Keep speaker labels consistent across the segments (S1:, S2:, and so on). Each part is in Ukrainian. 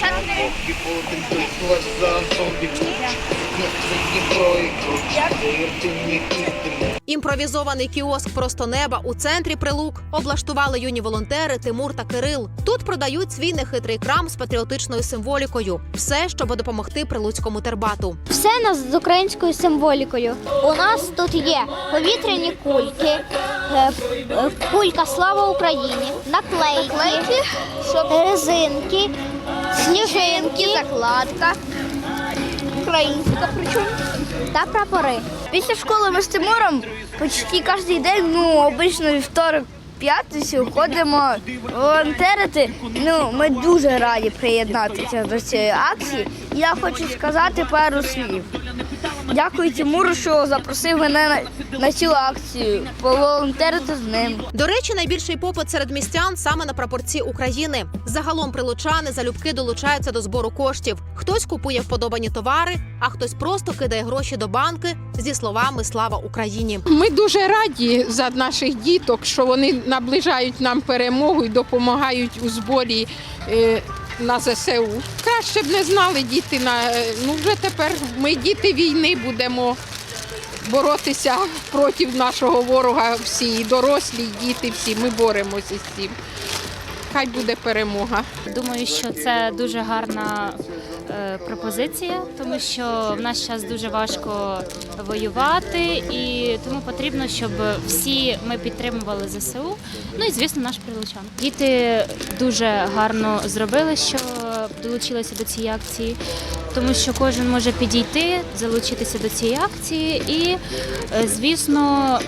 S1: Поки.
S2: Імпровізований кіоск просто неба у центрі прилук облаштували юні волонтери Тимур та Кирил. Тут продають свій нехитрий крам з патріотичною символікою. Все, щоб допомогти прилуцькому тербату.
S3: Все нас з українською символікою. У нас тут є повітряні кульки, е, е, кулька Слава Україні, наклейки, резинки, сніжинки, закладка. Українська причому. Та прапори.
S4: Після школи ми з Тимуром почти кожен день, ну, обично вівторок, п'ятницю ходимо волонтерити. Ну, ми дуже раді приєднатися до цієї акції. Я хочу сказати пару слів. Дякую Тимуру, що запросив мене на, на цю акцію. Поволонтерити з ним.
S2: До речі, найбільший попит серед містян саме на прапорці України. Загалом прилучани залюбки долучаються до збору коштів. Хтось купує вподобані товари, а хтось просто кидає гроші до банки зі словами Слава Україні.
S5: Ми дуже раді за наших діток, що вони наближають нам перемогу і допомагають у зборі е, на ЗСУ. Краще б не знали діти на е, ну вже тепер ми діти війни будемо боротися проти нашого ворога. Всі і дорослі, і діти, всі ми боремося з цим. Хай буде перемога.
S6: Думаю, що це дуже гарна е, пропозиція, тому що в наш час дуже важко воювати, і тому потрібно, щоб всі ми підтримували ЗСУ. Ну і звісно, наш прилучан. Діти дуже гарно зробили, що долучилися до цієї акції. Тому що кожен може підійти, залучитися до цієї акції, і, е, звісно,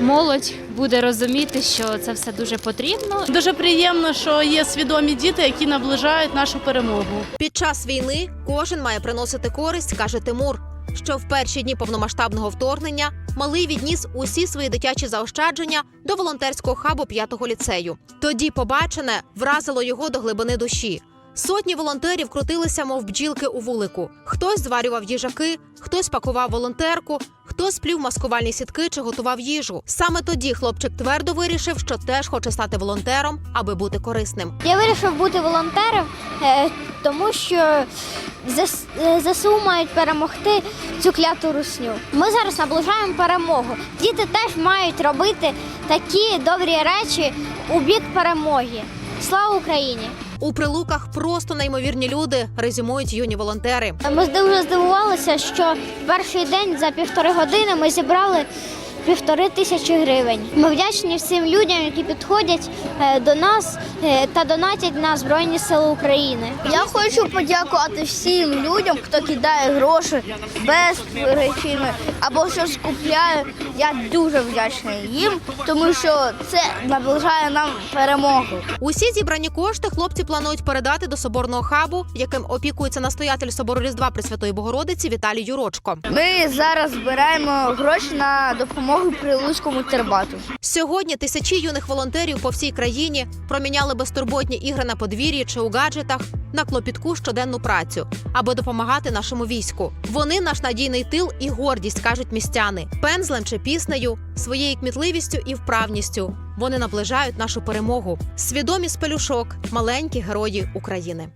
S6: молодь буде розуміти, що це все дуже потрібно,
S7: Дуже приємно, що є свідомі діти, які наближають нашу перемогу.
S2: Під час війни кожен має приносити користь, каже Тимур. Що в перші дні повномасштабного вторгнення малий відніс усі свої дитячі заощадження до волонтерського хабу п'ятого ліцею. Тоді побачене вразило його до глибини душі. Сотні волонтерів крутилися, мов бджілки у вулику. Хтось зварював їжаки, хтось пакував волонтерку, хтось плів маскувальні сітки чи готував їжу. Саме тоді хлопчик твердо вирішив, що теж хоче стати волонтером, аби бути корисним.
S3: Я вирішив бути волонтером, е, тому що е, ЗСУ мають перемогти цю кляту русню. Ми зараз наближаємо перемогу. Діти теж мають робити такі добрі речі у бік перемоги. Слава Україні!
S2: У прилуках просто неймовірні люди, резюмують юні волонтери.
S3: Ми дуже здивувалися, що перший день за півтори години ми зібрали півтори тисячі гривень. Ми вдячні всім людям, які підходять е, до нас е, та донатять на Збройні Сили України.
S4: Я хочу подякувати всім людям, хто кидає гроші без причини або щось купляє. Я дуже вдячний їм, тому що це наближає нам перемогу.
S2: Усі зібрані кошти хлопці планують передати до соборного хабу, яким опікується настоятель собору Різдва Пресвятої Богородиці Віталій Юрочко.
S4: Ми зараз збираємо гроші на допомогу прилуцькому тербату.
S2: Сьогодні тисячі юних волонтерів по всій країні проміняли безтурботні ігри на подвір'ї чи у гаджетах на клопітку щоденну працю, аби допомагати нашому війську. Вони наш надійний тил і гордість, кажуть містяни, пензлем чи піснею, своєю кмітливістю і вправністю. Вони наближають нашу перемогу. Свідомі з пелюшок, маленькі герої України.